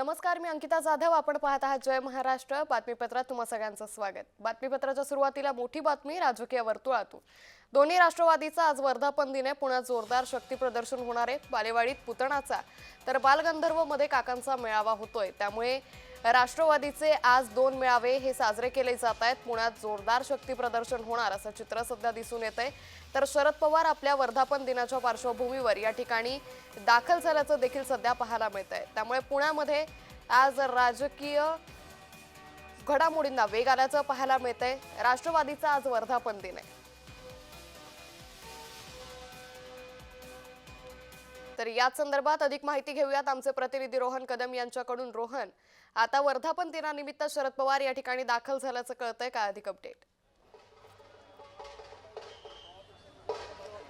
नमस्कार मी अंकिता जाधव. आपण पाहत आहात जय महाराष्ट्र. बातमीपत्रात तुम्हा सगळ्यांचं स्वागत. बातमीपत्राच्या सुरुवातीला मोठी बातमी राजकीय वर्तुळातून. दोन्ही राष्ट्रवादीचा आज वर्धापन दिन आहे. पुण्यात जोरदार शक्ती प्रदर्शन होणार आहे. बालेवाडीत पुतणाचा. तर बालगंधर्वमध्ये काकांचा मेळावा होतोय. त्यामुळे राष्ट्रवादीचे आज दोन मेळावे हे साजरे केले जात आहेत. पुण्यात जोरदार शक्ती प्रदर्शन होणार असं चित्र सध्या दिसून येत आहे तर शरद पवार आपल्या वर्धापन दिनाच्या पार्श्वभूमीवर या ठिकाणी दाखल झाल्याचं देखील सध्या पाहायला मिळत आहे त्यामुळे पुण्यामध्ये आज राजकीय घडामोडींना वेग आल्याचं पाहायला मिळत आहे राष्ट्रवादीचा आज वर्धापन दिन आहे. तर याच संदर्भात अधिक माहिती घेऊयात आमचे प्रतिनिधी रोहन कदम यांच्याकडून. रोहन आता वर्धापन दिनानिमित्त शरद पवार या ठिकाणी दाखल झाल्याचं कळतंय. का अधिक अपडेट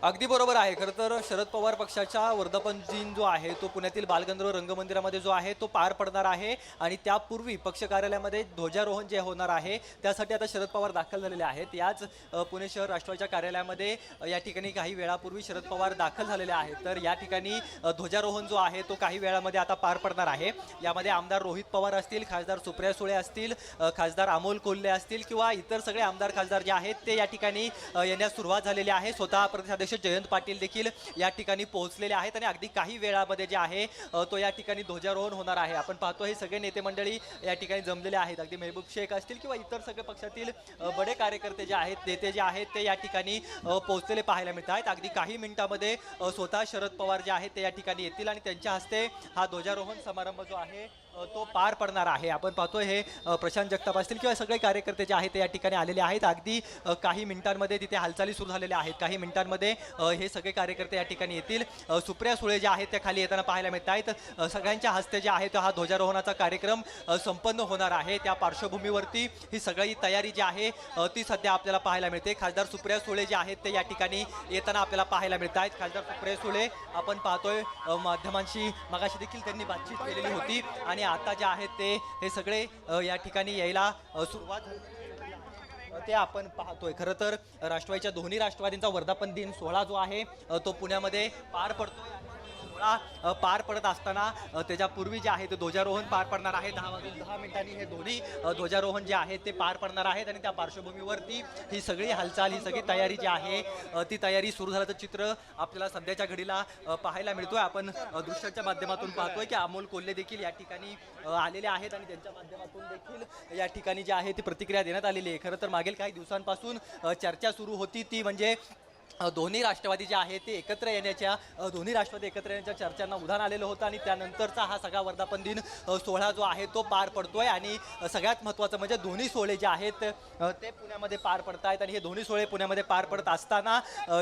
अगदी बरोबर आहे. खरं तर शरद पवार पक्षाच्या वर्धापन दिन जो आहे तो पुण्यातील बालगंधर्व रंगमंदिरामध्ये जो आहे तो पार पडणार आहे आणि त्यापूर्वी पक्ष कार्यालयामध्ये ध्वजारोहण जे होणार आहे त्यासाठी आता शरद पवार दाखल झालेले आहेत. याच पुणे शहर राष्ट्रवादीच्या कार्यालयामध्ये या ठिकाणी काही वेळापूर्वी शरद पवार दाखल झालेले आहेत. तर या ठिकाणी ध्वजारोहण जो आहे तो काही वेळामध्ये आता पार पडणार आहे. यामध्ये आमदार रोहित पवार असतील खासदार सुप्रिया सुळे असतील खासदार अमोल कोल्हे असतील किंवा इतर सगळे आमदार खासदार जे आहेत ते या ठिकाणी येण्यास सुरुवात झालेली आहे. स्वतः प्रदेशाध्यक्ष जयंत पाटील देखील या ठिकाणी पोहोचलेले आहेत आणि अगदी काही वेळामध्ये जे आहे तो या ठिकाणी ध्वजारोहण होणार आहे. आपण पाहतो हे सगळे नेते मंडळी या ठिकाणी जमलेले आहेत. अगदी मेहबूब शेख असतील किंवा इतर सगळे पक्षातील बडे कार्यकर्ते जे आहेत नेते जे आहेत ते या ठिकाणी पोहोचलेले पाहायला मिळत आहेत. अगदी काही मिनिटामध्ये स्वतः शरद पवार जे आहेत ते या ठिकाणी येतील आणि त्यांच्या हस्ते हा ध्वजारोहण समारंभ जो आहे तो पार पडणार आहे. आपण पाहतोय हे प्रशांत जगताप असतील किंवा सगळे कार्यकर्ते जे आहेत ते या ठिकाणी आलेले आहेत. अगदी काही मिनिटांमध्ये तिथे हालचाली सुरू झालेल्या आहेत. काही मिनिटांमध्ये हे सगळे कार्यकर्ते या ठिकाणी येतील. सुप्रिया सुळे जे आहेत त्या खाली येताना पाहायला मिळत आहेत. सगळ्यांच्या हस्ते जे आहे तो हा ध्वजारोहणाचा कार्यक्रम संपन्न होणार आहे. त्या पार्श्वभूमीवरती ही सगळी तयारी जी आहे ती सध्या आपल्याला पाहायला मिळते. खासदार सुप्रिया सुळे जे आहेत ते या ठिकाणी येताना आपल्याला पाहायला मिळत आहेत. खासदार सुप्रिया सुळे आपण पाहतोय माध्यमांशी मगाशी देखील त्यांनी बातचीत केलेली होती आणि आता जे आहेत ते हे सगळे या ठिकाणी यायला सुरुवात ते आपण पाहतोय. खरं तर राष्ट्रवादीच्या दोन्ही राष्ट्रवादींचा वर्धापन दिन सोहळा जो आहे तो पुण्यामध्ये पार पडतोय. सोहळा पार पडत असताना त्याच्यापूर्वी जे आहे ते ध्वजारोहण पार पडणार आहे. दहा वाजून दहा मिनिटांनी हे दोन्ही ध्वजारोहण जे आहे ते पार पडणार आहेत आणि त्या पार्श्वभूमीवरती ही सगळी हालचाल ही सगळी तयारी जी आहे ती तयारी सुरू झाल्याचं चित्र आपल्याला सध्याच्या घडीला पाहायला मिळतोय. आपण दृश्याच्या माध्यमातून पाहतोय की अमोल कोल्हे देखील या ठिकाणी आलेले आहेत आणि त्यांच्या माध्यमातून देखील या ठिकाणी जी आहे ती प्रतिक्रिया देण्यात आलेली आहे. खरं तर मागील काही दिवसांपासून चर्चा सुरू होती ती म्हणजे दोन्ही राष्ट्रवादी जे आहे ते एकत्र येण्याच्या दोन्ही राष्ट्रवादी एकत्र येण्याच्या चर्चांना उधाण आलेलं होतं आणि त्यानंतरचा हा सगळा वर्धापन दिन सोहळा जो आहे तो पार पडतोय आणि सगळ्यात महत्त्वाचं म्हणजे दोन्ही सोहळे जे आहेत ते पुण्यामध्ये पार पडत आहेत आणि हे दोन्ही सोहळे पुण्यामध्ये पार पडत असताना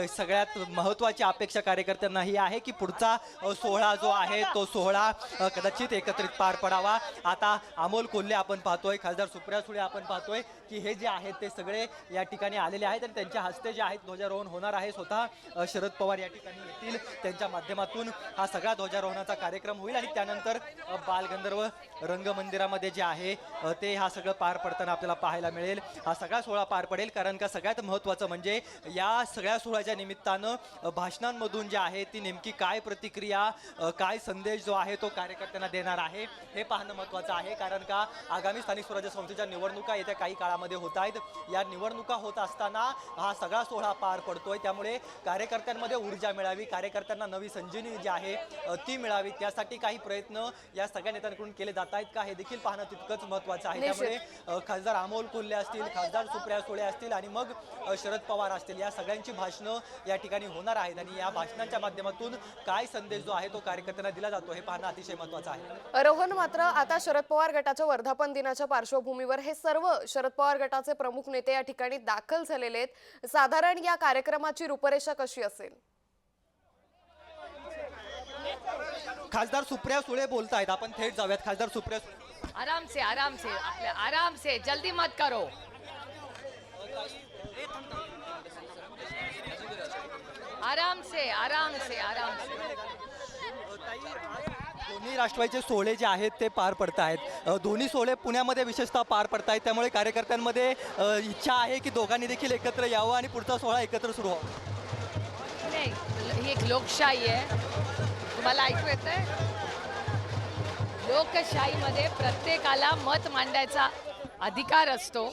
सगळ्यात महत्त्वाची अपेक्षा कार्यकर्त्यांना ही आहे की पुढचा सोहळा जो आहे तो सोहळा कदाचित एकत्रित पार पडावा. आता अमोल कोल्हे आपण पाहतोय खासदार सुप्रिया सुळे आपण पाहतोय की हे जे आहेत ते सगळे या ठिकाणी आलेले आहेत आणि त्यांच्या हस्ते जे आहेत ध्वजारोहण होणार आहे. स्वतः शरद पवार या ठिकाणी येतील. त्यांच्या माध्यमातून हा सगळा ध्वजारोहणाचा कार्यक्रम होईल आणि त्यानंतर बालगंधर्व रंगमंदिरामध्ये जे आहे ते हा सगळं पार पडताना आपल्याला पाहायला मिळेल. हा सगळा सोहळा पार पडेल कारण का सगळ्यात महत्त्वाचं म्हणजे या सगळ्या सोहळ्याच्या निमित्तानं भाषणांमधून जे आहे ती नेमकी काय प्रतिक्रिया काय संदेश जो आहे तो कार्यकर्त्यांना देणार आहे हे पाहणं महत्त्वाचं आहे. कारण का आगामी स्थानिक स्वराज्य संस्थेच्या निवडणुका येत्या काही काळामध्ये होत आहेत. या निवडणुका होत असताना हा सगळा सोहळा पार पडतोय. त्यामुळे कार्यकर्त्यांमध्ये ऊर्जा मिळावी कार्यकर्त्यांना नवी संजीवनी जी आहे ती मिळावी. त्यासाठी काही प्रयत्न या सगळ्या नेत्यांकडून केले जात आहेत का हे देखील पाहणं तितकंच महत्त्वाचं आहे. त्यामुळे खासदार अमोल कोल्हे असतील खासदार सुप्रिया सुळे असतील आणि मग शरद पवार असतील. या सगळ्यांची भाषणं या ठिकाणी होणार आहेत आणि या भाषणांच्या माध्यमातून काय संदेश जो आहे तो कार्यकर्त्यांना दिला जातो हे पाहणं अतिशय महत्त्वाचं आहे. रोहन मात्र आता शरद पवार गटाच्या वर्धापन दिनाच्या पार्श्वभूमीवर हे सर्व शरद पवार गटाचे प्रमुख नेते या ठिकाणी दाखल झालेले आहेत. साधारण या कार्यक्रमाची रूपरेषा कशी असेल? खासदार सुप्रिया सुळे बोलतायत. आपण थेट जाऊयात. खासदार सुप्रिया सुळे. आराम से आराम से आराम से जल्दी मत करो. आराम से आराम से आराम से दोन्ही राष्ट्रवादीचे सोहळे जे आहेत ते पार पडत आहेत. दोन्ही सोहळे पुण्यामध्ये विशेषतः पार पडत आहेत. त्यामुळे कार्यकर्त्यांमध्ये इच्छा आहे की दोघांनी देखील एकत्र यावं आणि पुढचा सोहळा एकत्र सुरू व्हावा. नाही ही एक लोकशाही आहे. तुम्हाला ऐकू येत आहे लोकशाहीमध्ये प्रत्येकाला मत मांडायचा अधिकार असतो.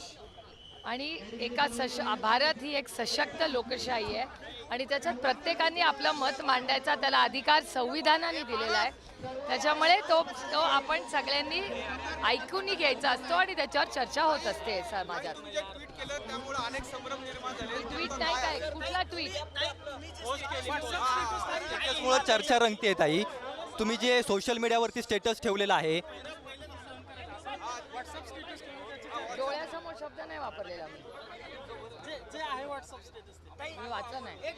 आणि एका सश भारत ही एक सशक्त लोकशाही आहे. आणि त्याच्यात प्रत्येकाने आपलं मत मांडायचा त्याला अधिकार संविधानाने दिलेला आहे. त्याच्यामुळे तो तो आपण सगळ्यांनी ऐकूनही घ्यायचा असतो आणि त्याच्यावर चर्चा होत असते समाजात. ट्विट केलं त्यामुळे अनेक संभ्रम निर्माण झाले. ट्विट नाही काय? कुठला ट्विट? त्यामुळे चर्चा रंगते ताई. तुम्ही जे सोशल मीडियावरती स्टेटस ठेवलेलं आहे. डोळ्यासमोर शब्द नाही वापरलेला मी मी वाचलं नाही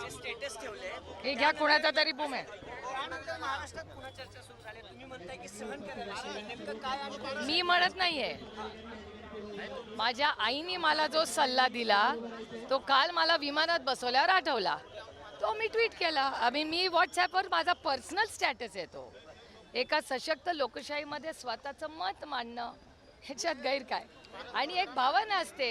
जे स्टेटस ठेवले हे घ्या कुणाचा तरी बुम आहे. त्यानंतर महाराष्ट्रात पुन्हा चर्चा सुरू झाली तुम्ही म्हणताय की सहन करायला नेमकं काय आणि मी म्हणत नाहीये. माझ्या आईने मला जो सल्ला दिला तो काल मला विमानात बसवल्यावर आठवला. तो मी ट्विट केला. आम्ही मी व्हॉट्सॲपवर माझा पर्सनल स्टॅटस येतो. एका सशक्त लोकशाहीमध्ये स्वतःचं मत मांडणं ह्याच्यात गैर काय आणि एक भावना असते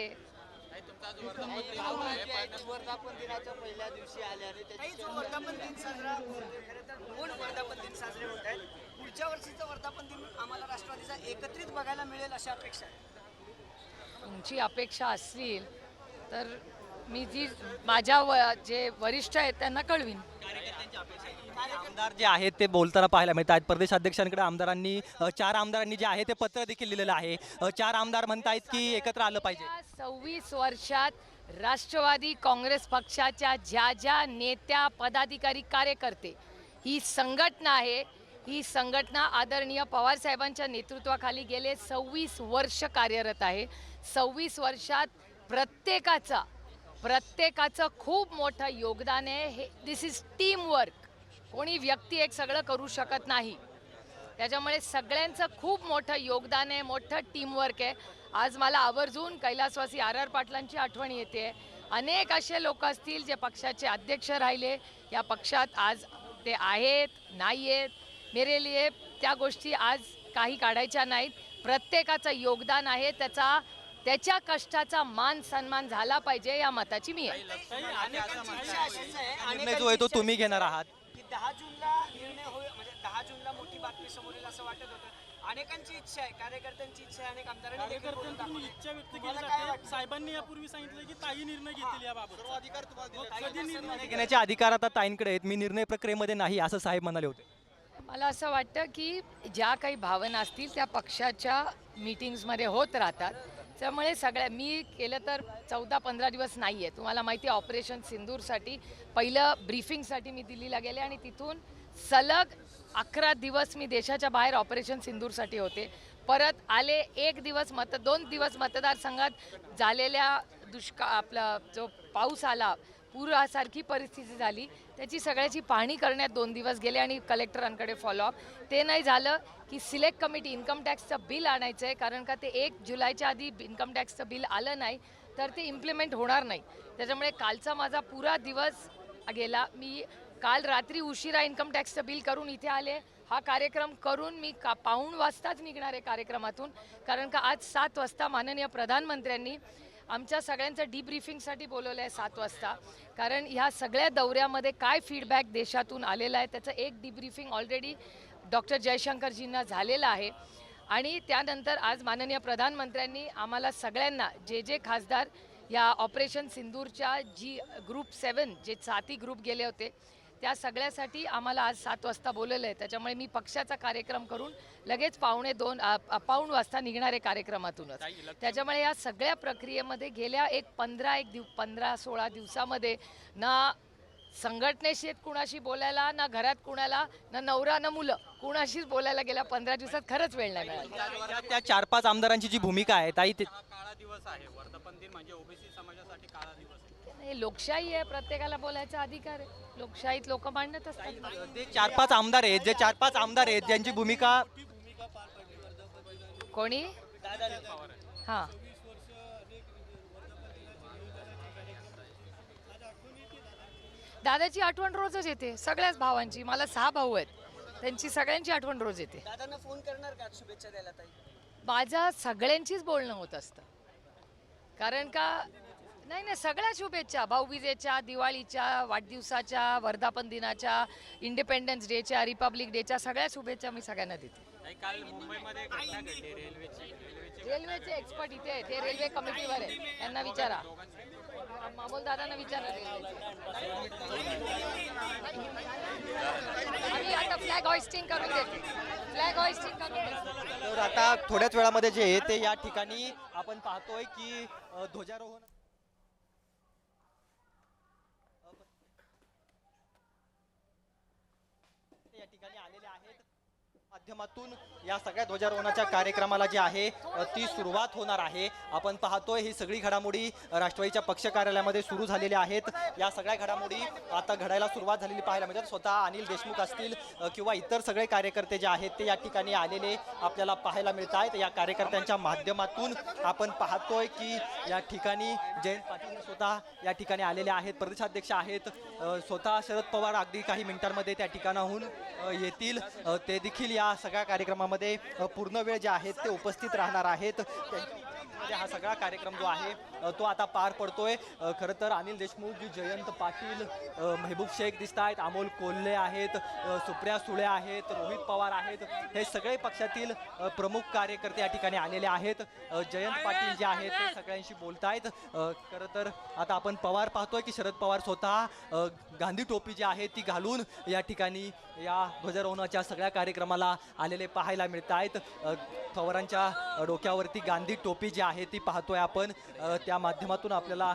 वर्धापन दिनाच्या पहिल्या दिवशी आले आणि काही जो वर्धापन दिन साजरा होतोय खरं तर दोन वर्धापन दिन साजरे होत आहेत. पुढच्या वर्षीचा वर्धापन दिन आम्हाला राष्ट्रवादीचा एकत्रित बघायला मिळेल अशी अपेक्षा आहे. तुमची अपेक्षा असतील तर मी जी माझ्या व जे वरिष्ठ आहेत त्यांना कळवीन. आमदार जे आहेत ते बोलताना पाहायला मिळत प्रदेश अध्यक्षांकडे आमदारांनी चार आमदारांनी जे आहे ते पत्र देखील लिहिलेलं आहे. चार आमदार म्हणतायत की एकत्र आलं पाहिजे. सव्वीस वर्षात राष्ट्रवादी काँग्रेस पक्षाच्या ज्या ज्या नेत्या पदाधिकारी कार्यकर्ते ही संघटना आहे ही संघटना आदरणीय पवार साहेबांच्या नेतृत्वाखाली गेले सव्वीस वर्ष कार्यरत आहे. सव्वीस वर्षात प्रत्येकाचा प्रत्येकाचं खूप मोठं योगदान आहे. हे दिस इज टीम वर्क कोणी व्यक्ती एक सगळं करू शकत नाही. त्याच्यामुळे सगळ्यांचं खूप मोठं योगदान आहे मोठं टीमवर्क आहे. आज मला आवर्जून कैलासवासी आर आर पाटलांची आठवण येते. अनेक असे लोक असतील जे पक्षाचे अध्यक्ष राहिले. या पक्षात आज ते आहेत नाही आहेत मेरे लिए त्या गोष्टी आज काही काढायच्या नाहीत. प्रत्येकाचं योगदान आहे त्याचा त्याच्या कष्टाचा मान सन्मान झाला पाहिजे या मताची मी आहे. जो तो तुम्ही घेणार आहात. दहा जूनला निर्णय होईल म्हणजे दहा जूनला मोठी बातमी समोर येईल असं वाटत होतं. अनेकांची इच्छा आहे कार्यकर्त्यांची इच्छा आहे अनेक आमदारांनी. इच्छा व्यक्त केली? साहेबांनी यापूर्वी सांगितलं की ताई निर्णय घेतील याबाबत अधिकार तुम्हाला घेण्याचे अधिकार आता ताईंकडे आहेत. मी निर्णय प्रक्रियेमध्ये नाही असं साहेब म्हणाले होते. मला असं वाटतं की ज्या काही भावना असतील त्या पक्षाच्या मीटिंग्समध्ये होत राहतात. त्यामुळे सगळ्या मी केलं तर चौदा पंधरा दिवस नाही आहे तुम्हाला माहिती आहे ऑपरेशन सिंदूरसाठी पहिलं ब्रीफिंगसाठी मी दिल्लीला गेले आणि तिथून सलग अकरा दिवस मी देशाच्या बाहेर ऑपरेशन सिंदूरसाठी होते. परत आले एक दिवस मत दोन दिवस मतदारसंघात झालेल्या दुष्काळ आपला जो पाऊस आला पुरासारखी परिस्थिती झाली. त्याची सगळ्याची पाहणी करण्यात दोन दिवस गेले आणि कलेक्टरांकडे फॉलोअप ते नाही झालं की सिलेक्ट कमिटी इन्कम टॅक्सचं बिल आणायचं आहे कारण का ते एक जुलैच्या आधी इन्कम टॅक्सचं बिल आलं नाही तर ते इम्प्लिमेंट होणार नाही. त्याच्यामुळे कालचा माझा पुरा दिवस गेला. मी काल रात्री उशिरा इन्कम टॅक्सचं बिल करून इथे आले. हा कार्यक्रम करून मी का पाऊण वाजताच निघणार आहे कार्यक्रमातून कारण का आज सात वाजता माननीय प्रधानमंत्र्यांनी आमच्या सगळ्यांचं डिब्रीफिंगसाठी बोलवलं आहे सात वाजता. कारण ह्या सगळ्या दौऱ्यामध्ये काय फीडबॅक देशातून आलेला आहे त्याचं एक डिब्रीफिंग ऑलरेडी डॉक्टर जयशंकरजींना झालेलं आहे. आणि त्यानंतर आज माननीय प्रधानमंत्र्यांनी आम्हाला सगळ्यांना जे जे खासदार या ऑपरेशन सिंदूरच्या जी ग्रुप सेवन जे साती ग्रुप गेले होते त्या सगळ्यासाठी आम्हाला आज सात वाजता बोलवलं आहे त्याच्यामुळे मी पक्षाचा कार्यक्रम करून लगेच पावणे दोन पाऊण वाजता निघणार कार्यक्रमातूनच. त्याच्यामुळे या सगळ्या प्रक्रियेमध्ये गेल्या एक पंधरा एक दिव पंधरा सोळा दिवसामध्ये ना संघटनेशी कुणाशी बोलायला ना घरात कुणाला ना नवरा ना मुलं कुणाशीच बोलायला गेल्या पंधरा दिवसात खरंच वेळ नाही मिळाला. त्या- चार पाच आमदारांची जी भूमिका आहे ताई ते काळा दिवस आहे. वर्धापन दिन म्हणजे ओबीसी समाजासाठी काळा दिवस. आहे हे लोकशाही आहे प्रत्येकाला बोलायचा अधिकार आहे. लोकशाहीत लोक मांडत असतात. ते चार पाच आमदार आहेत जे चार पाच आमदार आहेत ज्यांची भूमिका कोणी? हां. दादाची आठवण रोजच येते सगळ्याच भावांची. मला सहा भाऊ आहेत. त्यांची सगळ्यांची आठवण रोज येते. दादांना फोन करणार का? शुभेच्छा द्यायला ताई? माझं सगळ्यांचीच बोलणं होत असतं. कारण का नाही नाही सगळ्या शुभेच्छा. भाऊबीजेच्या दिवाळीच्या वाढदिवसाच्या वर्धापन दिनाच्या इंडिपेंडन्स डेच्या रिपब्लिक डेच्या सगळ्या शुभेच्छा मी सगळ्यांना देते. नाही काल मुंबईमध्ये एक घटना घडली. रेल्वेची रेल्वेची रेल्वेचे एक्सपर्ट इथे आहेत. हे रेल्वे कमिटीवर आहे त्यांना विचारा. मामूल दादांना विचारा आम्ही आता फ्लॅग हॉइस्टिंग करून देतो. फ्लॅग हॉइस्टिंग करून देतो. तर आता थोड्याच वेळामध्ये जे आहे ते या ठिकाणी आपण पाहतोय की अ, ध्वजारोहण ते या ठिकाणी आलेले आहेत माध्यमातून या सगळ्या ध्वजारोहणाच्या कार्यक्रमाला जी आहे ती सुरुवात होणार आहे. आपण पाहतोय ही सगळी घडामोडी राष्ट्रवादीच्या पक्ष कार्यालयामध्ये सुरू झालेल्या आहेत. या सगळ्या घडामोडी आता घडायला सुरुवात झालेली पाहायला मिळतात. स्वतः अनिल देशमुख असतील किंवा इतर सगळे कार्यकर्ते जे आहेत ते या ठिकाणी आलेले आपल्याला पाहायला मिळत आहेत या कार्यकर्त्यांच्या माध्यमातून आपण पाहतोय की या ठिकाणी जयंत पाटील स्वतः या ठिकाणी आलेले आहेत. प्रदेशाध्यक्ष आहेत. स्वतः शरद पवार अगदी काही मिनिटांमध्ये त्या ठिकाणाहून येतील. ते देखील या सगळ्या कार्यक्रमामध्ये पूर्ण वेळ जे आहेत ते उपस्थित राहणार आहेत. त्यांच्या हा सगळा कार्यक्रम जो आहे तो आता पार पडतोय. खरं तर अनिल देशमुख जयंत पाटील मेहबूब शेख दिसत आहेत अमोल कोल्हे आहेत सुप्रिया सुळे आहेत रोहित पवार आहेत. हे सगळे पक्षातील प्रमुख कार्यकर्ते या ठिकाणी आलेले आहेत. जयंत पाटील जे आहेत ते सगळ्यांशी बोलतायत. अ, खरं तर आता आपण पवार पाहतोय की शरद पवार स्वतः गांधी टोपी जी आहे ती घालून या ठिकाणी या ध्वजारोहणाच्या सगळ्या कार्यक्रमाला आलेले पाहायला मिळत आहेत पवारांच्या डोक्यावरती गांधी टोपी जी आहे ती पाहतोय आपण. त्या माध्यमातून आपल्याला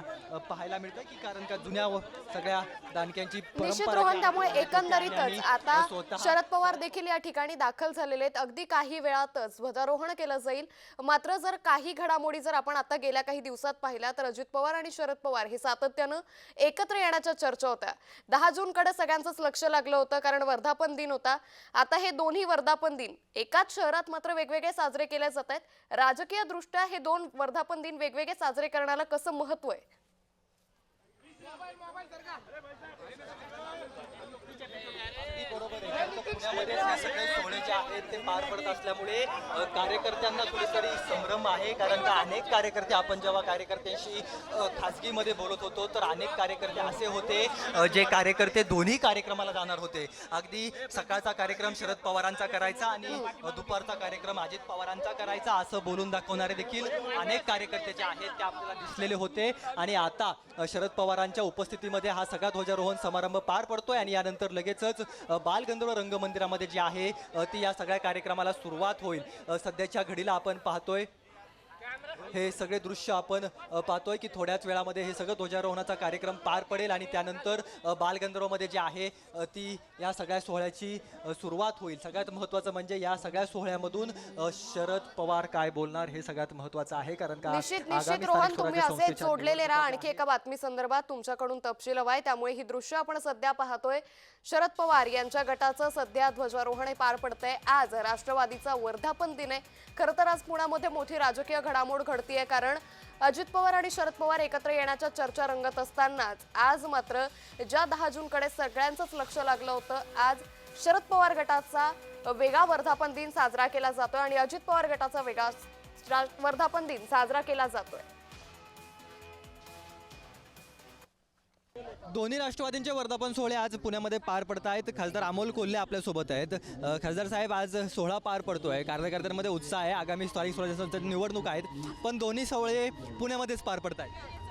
पाहायला मिळतं की कारण का जुन्या सगळ्या दानक्यांची आहे, त्यामुळे एकंदरीतच आता शरद पवार देखील या ठिकाणी दाखल झालेले आहेत. अगदी काही वेळातच ध्वजारोहण केलं जाईल. मात्र जर काही घडामोडी जर आपण आता गेल्या काही दिवसात पाहिल्या तर अजित पवार आणि शरद पवार हे सातत्यानं एकत्र येण्याच्या चर्चा होत्या. दहा जून कडे सगळ्यांचंच लक्ष लागलं होतं कारण वर्धापन दिन होता. आता हे दोन्ही वर्धापन दिन एकाच शहरात मात्र वेगवेगळे साजरे केले जात आहेत. राजकीय दृष्ट्या हे दोन वर्धापन दिन वेगवेगळे साजरे करण्याला कसं महत्त्व आहे बरोबर आहे कारण का पुण्यामध्ये हे सगळे सोहळे जे आहेत ते पार पडत असल्यामुळे कार्यकर्त्यांना कुठेतरी संभ्रम आहे. कारण का अनेक कार्यकर्ते आपण जेव्हा कार्यकर्त्यांशी खासगीमध्ये खाजगीमध्ये बोलत होतो तर अनेक कार्यकर्ते असे होते जे कार्यकर्ते दोन्ही कार्यक्रमाला जाणार होते. अगदी सकाळचा कार्यक्रम शरद पवारांचा करायचा आणि दुपारचा कार्यक्रम अजित पवारांचा करायचा असं बोलून दाखवणारे देखील अनेक कार्यकर्ते जे आहेत ते आपल्याला दिसलेले होते. आणि आता शरद पवारांच्या उपस्थितीमध्ये हा सगळा ध्वजारोहण समारंभ पार पडतोय आणि यानंतर लगेचच बालगंधर्व रंगमंच मंदिरामध्ये जे आहे ती या सगळ्या कार्यक्रमाला सुरुवात होईल. सध्याच्या घडीला आपण पाहतोय हे सगळे दृश्य आपण पाहतोय की थोड्याच वेळामध्ये हे सगळं ध्वजारोहणाचा कार्यक्रम पार पडेल आणि त्यानंतर बालगंधर्वमध्ये जे आहे ती या सगळ्या सोहळ्याची सुरुवात होईल. सगळ्यात महत्त्वाचं म्हणजे या सगळ्या सोहळ्यामधून शरद पवार काय बोलणार हे सगळ्यात महत्त्वाचं आहे. कारण का असेच जोडलेले राहा. आणखी एका बातमी संदर्भात तुमच्याकडून तपशील हवाय. त्यामुळे ही दृश्य आपण सध्या पाहतोय. शरद पवार यांच्या गटाचं सध्या ध्वजारोहण हे पार पडतंय. आज राष्ट्रवादीचा वर्धापन दिन आहे. खरं तर आज पुण्यामध्ये मोठी राजकीय घडामोड घडतीये कारण अजित पवार आणि शरद पवार एकत्र येण्याच्या चर्चा रंगत असतानाच आज मात्र ज्या दहा जूनकडे सगळ्यांचंच लक्ष लागलं होतं आज शरद पवार गटाचा वेगळा वर्धापन दिन साजरा केला जातोय आणि अजित पवार गटाचा वेगळा वर्धापन दिन साजरा केला जातोय. दोन्ही राष्ट्रवादींचे वर्धापन सोहळे आज पुण्यामध्ये पार पडत आहेत खासदार अमोल कोल्हे आपल्यासोबत आहेत. खासदार साहेब आज सोहळा पार पडतोय. कार्यकर्त्यांमध्ये उत्साह आहे. आगामी स्थानिक स्वराज्य संस्थेत निवडणूक आहेत. पण दोन्ही सोहळे पुण्यामध्येच पार पडत आहेत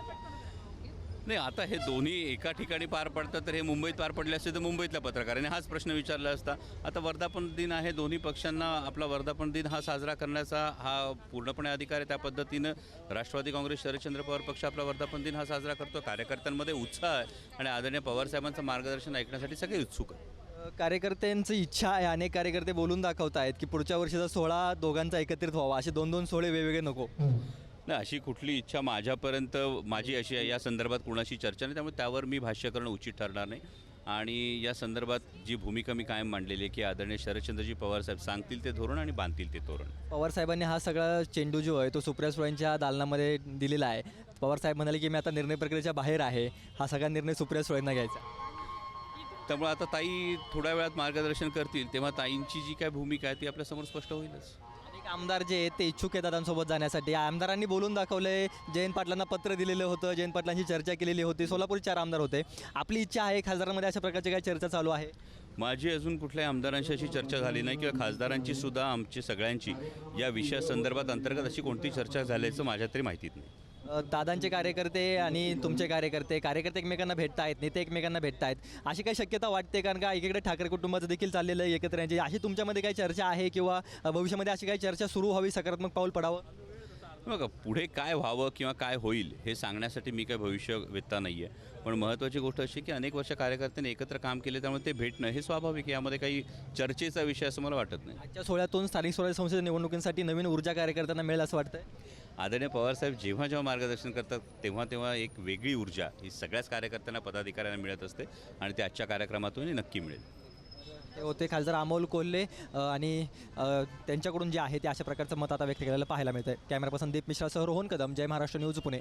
नाही आता हे दोन्ही एका ठिकाणी पार पडतात तर हे मुंबईत पार पडले असते तर मुंबईतल्या पत्रकाराने हाच प्रश्न विचारला असता. आता वर्धापन दिन आहे दोन्ही पक्षांना आपला वर्धापन दिन हा साजरा करण्याचा हा पूर्णपणे अधिकार आहे. त्या पद्धतीनं राष्ट्रवादी काँग्रेस शरदचंद्र पवार पक्ष आपला वर्धापन दिन हा साजरा करतो. कार्यकर्त्यांमध्ये उत्साह आहे आणि आदरणीय पवारसाहेबांचं मार्गदर्शन ऐकण्यासाठी सगळे उत्सुक आहेत. अ, कार्यकर्त्यांची इच्छा आहे अनेक कार्यकर्ते बोलून दाखवत आहेत की पुढच्या वर्षीचा सोहळा दोघांचा एकत्रित व्हावा असे दोन दोन सोहळे वेगवेगळे नको. नाही अशी कुठली इच्छा माझ्यापर्यंत माझी अशी आहे या संदर्भात कुणाशी चर्चा नाही त्यामुळे त्यावर मी भाष्य करणं उचित ठरणार नाही. आणि या संदर्भात जी भूमिका मी कायम मांडलेली आहे की आदरणीय शरदचंद्रजी पवार साहेब सांगतील ते धोरण आणि बांधतील ते धोरण पवार साहेबांनी हा सगळा चेंडू जो आहे तो सुप्रिया सुळेंच्या दालनामध्ये दिलेला आहे. पवार साहेब म्हणाले की मी आता निर्णय प्रक्रियेच्या बाहेर आहे. हा सगळा निर्णय सुप्रिया सुळेंना घ्यायचा त्यामुळे आता ताई थोड्या वेळात मार्गदर्शन करतील तेव्हा ताईंची जी काय भूमिका आहे ती आपल्यासमोर स्पष्ट होईलच. आमदार जे आहेत ते इच्छुक आहेत दादांसोबत जाण्यासाठी. आमदारांनी बोलून दाखवलंय जयंत पाटलांना पत्र दिलेलं होतं जयंत पाटलांची चर्चा केलेली होती सोलापूर चार आमदार होते. आपली इच्छा आहे खासदारांमध्ये अशा प्रकारची काही चर्चा चालू आहे? माझी अजून कुठल्याही आमदारांशी अशी चर्चा झाली नाही किंवा खासदारांची सुद्धा आमची सगळ्यांची या विषयासंदर्भात अंतर्गत अशी कोणती चर्चा झाल्याचं माझ्या तरी माहितीत नाही. दादांचे कार्यकर्ते आणि तुमचे कार्यकर्ते कार्यकर्ते एकमेकांना भेटत आहेत नेते एकमेकांना भेटत आहेत. अशी काही शक्यता वाटते कारण का एकीकडे ठाकरे कुटुंबाचं देखील चाललेलं आहे एकत्र. यांची अशी तुमच्यामध्ये काही चर्चा आहे किंवा भविष्यामध्ये अशी काही चर्चा सुरू व्हावी सकारात्मक पाऊल पडावं? बघा पुढे काय व्हावं किंवा काय होईल हे सांगण्यासाठी मी काय भविष्यवेत्ता नाही आहे पण महत्त्वाची गोष्ट अशी की अनेक वर्ष कार्यकर्त्यांनी एकत्र काम केले त्यामुळे ते भेटणं हे स्वाभाविक आहे. यामध्ये काही चर्चेचा विषय असं मला वाटत नाही. आजच्या सोहळ्यातून स्थानिक स्वराज्य संस्थेच्या निवडणुकींसाठी नवीन ऊर्जा कार्यकर्त्यांना मिळेल असं वाटतंय? आदरणीय पवारसाहेब जेव्हा जेव्हा मार्गदर्शन करतात तेव्हा तेव्हा एक वेगळी ऊर्जा ही सगळ्याच कार्यकर्त्यांना पदाधिकाऱ्यांना मिळत असते आणि ते आजच्या कार्यक्रमातून नक्की मिळेल. ते होते खासदार अमोल कोल्हे आणि त्यांच्याकडून जे आहे ते अशा प्रकारचं मत आता व्यक्त केलेलं पाहायला मिळतं कॅमेरा पर्सन दीप मिश्रासह रोहन कदम जय महाराष्ट्र न्यूज पुणे.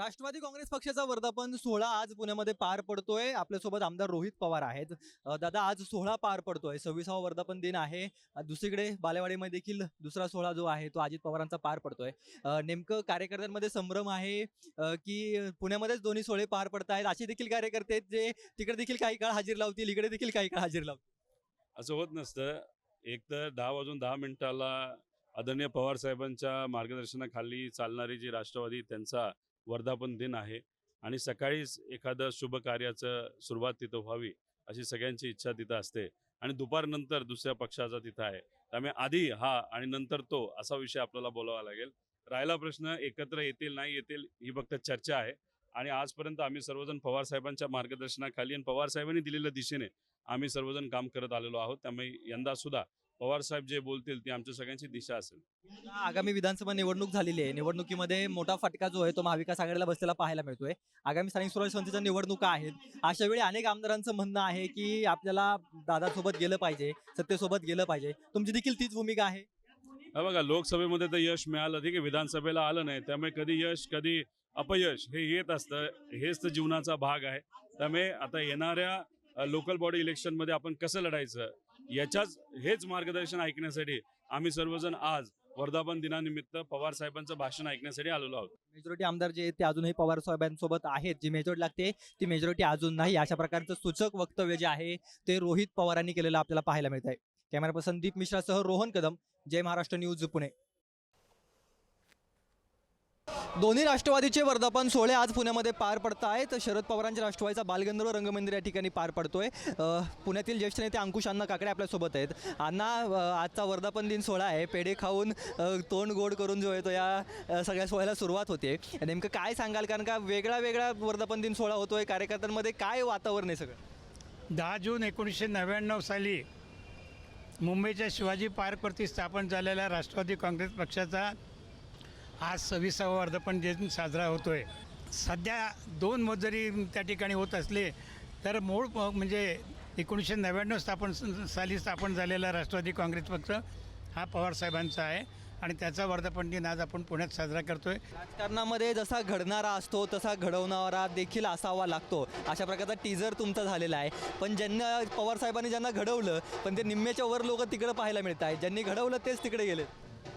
राष्ट्रवादी काँग्रेस पक्षाचा वर्धापन सोहळा आज पुण्यामध्ये पार पडतोय. आपल्यासोबत आमदार रोहित पवार आहेत. दादा आज सोहळा पार पडतोय. सव्वीसावा वर्धापन दिन आहे. दुसरीकडे बालेवाडीमध्ये देखील दुसरा सोहळा जो आहे तो अजित पवारांचा पार पडतोय. नेमकं कार्यकर्त्यांमध्ये संभ्रम आहे की पुण्यामध्येच दोन्ही सोहळे पार पडत आहेत असे देखील कार्यकर्ते आहेत जे तिकडे देखील काही काळ हजेर लावतील इकडे देखील काही काळ हजेर लावतील. असं होत नसतं. एक तर दहा वाजून दहा मिनिटाला आदरणीय पवार साहेबांच्या मार्गदर्शनाखाली चालणारी जी राष्ट्रवादी त्यांचा वर्धापन दिन आहे आणि सकाळीच एखादं शुभ कार्याचं सुरुवात तिथं व्हावी अशी सगळ्यांची इच्छा तिथं असते. आणि दुपारनंतर दुसऱ्या पक्षाचा तिथं आहे. त्यामुळे आधी हा आणि नंतर तो असा विषय आपल्याला बोलावा लागेल. राहिला प्रश्न एकत्र येतील नाही येतील ही फक्त चर्चा आहे. आणि आजपर्यंत आम्ही सर्वजण पवार साहेबांच्या मार्गदर्शनाखाली आणि पवार साहेबांनी दिलेल्या दिशेने आम्ही सर्वजण काम करत आलेलो आहोत. त्यामुळे यंदा सुद्धा पवार साहेब जे बोलतील ती आमच्या सगळ्यांची दिशा असेल. आगामी विधानसभा निवडणूक झालेली आहे. निवडणुकीमध्ये मोठा फटका जो आहे तो महाविकास आघाडीला बसलेला पाहायला मिळतोय. आगामी स्थानिक स्वराज्य संस्थेच्या निवडणुका आहेत. अशा वेळी अनेक आमदारांचं म्हणणं आहे की आपल्याला दादासोबत गेलं पाहिजे सत्तेसोबत गेलं पाहिजे. तुमची देखील तीच भूमिका आहे? हा बघा लोकसभेमध्ये तर यश मिळालं. ठीक आहे विधानसभेला आलं नाही. त्यामुळे कधी यश कधी अपयश हे येत असतं. हेच तर जीवनाचा भाग आहे. त्यामुळे आता येणाऱ्या लोकल बॉडी इलेक्शनमध्ये आपण कसं लढायचं? याच्याच हेच मार्गदर्शन ऐकण्यासाठी आम्ही सर्वजण आज वर्धापन दिनानिमित्त पवार साहेबांचं भाषण ऐकण्यासाठी आलेलो आहोत. मेजॉरिटी आमदार जे ते अजूनही पवार साहेबांसोबत आहेत. जी मेजॉरिटी लागते ती मेजॉरिटी अजून नाही. अशा प्रकारचं सूचक वक्तव्य जे आहे ते रोहित पवारांनी केलेलं आपल्याला पाहायला मिळत आहे कॅमेरा पर्सन दीप मिश्रासह रोहन कदम जय महाराष्ट्र न्यूज पुणे. दोन्ही राष्ट्रवादीचे वर्धापन सोहळे आज पुण्यामध्ये पार पडत आहेत. शरद पवारांच्या राष्ट्रवादीचा बालगंधर्व रंगमंदिर या ठिकाणी पार पडतोय. पुण्यातील ज्येष्ठ नेते अंकुश अण्णा काकडे आपल्यासोबत आहेत. अण्णा आजचा वर्धापन दिन सोहळा आहे. पेढे खाऊन तोंड गोड करून जो आहे तो या सगळ्या सोहळ्याला सुरुवात होते. नेमकं काय सांगाल? कारण का वेगळा वेगळा वर्धापन दिन सोहळा होतोय. कार्यकर्त्यांमध्ये काय वातावरण आहे सगळं? दहा जून एकोणीसशे नव्याण्णव साली मुंबईच्या शिवाजी पार्कवरती स्थापन झालेल्या राष्ट्रवादी काँग्रेस पक्षाचा आज सव्वीसावा वर्धापन दिन साजरा होतो आहे सध्या दोन मत जरी त्या ठिकाणी होत असले तर मूळ प- म्हणजे एकोणीसशे नव्याण्णव स्थापन साली स्थापन झालेला राष्ट्रवादी काँग्रेस पक्ष हा पवारसाहेबांचा आहे आणि त्याचा वर्धापन दिन आज आपण पुण्यात साजरा करतो आहे राजकारणामध्ये जसा घडणारा असतो तसा घडवणारा देखील असावा लागतो. अशा प्रकारचा टीजर तुमचा झालेला आहे. पण ज्यांना पवार साहेबांनी ज्यांना घडवलं पण ते निम्म्याच्या वर लोक तिकडे पाहायला मिळत आहे ज्यांनी घडवलं तेच तिकडे गेले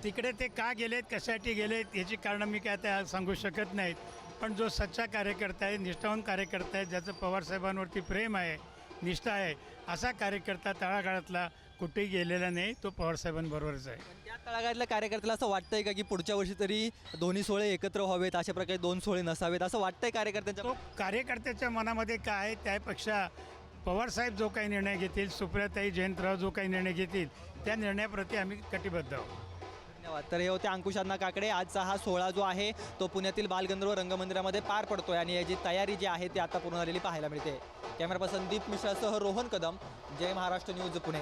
तिकडे ते का गेलेत कशासाठी गेलेत याची कारणं मी काय आता सांगू शकत नाहीत. पण जो सच्चा कार्यकर्ता आहे निष्ठावान कार्यकर्ता आहे ज्याचं पवारसाहेबांवरती प्रेम आहे निष्ठा आहे असा कार्यकर्ता तळागाळातला कुठेही गेलेला नाही तो पवारसाहेबांबरोबरच आहे. त्या तळागाळातल्या कार्यकर्त्याला असं वाटतंय का की पुढच्या वर्षी तरी दोन्ही सोहळे एकत्र व्हावेत अशा प्रकारे दोन सोहळे नसावेत असं वाटतंय कार्यकर्त्यांच्या तो कार्यकर्त्याच्या मनामध्ये काय आहे त्यापेक्षा पवारसाहेब जो काही निर्णय घेतील सुप्रियाताई जयंतराव जो काही निर्णय घेतील त्या निर्णयाप्रती आम्ही कटिबद्ध आहोत. धन्यवाद. तर हे होते अंकुश अण्णा काकडे. आजचा हा सोहळा जो आहे तो पुण्यातील बालगंधर्व रंगमंदिरामध्ये पार पडतोय आणि याची तयारी जी आहे ती आता पूर्ण झालेली पाहायला मिळते. कॅमेरा पर्सन दीप मिश्रासह रोहन कदम. जय महाराष्ट्र न्यूज पुणे.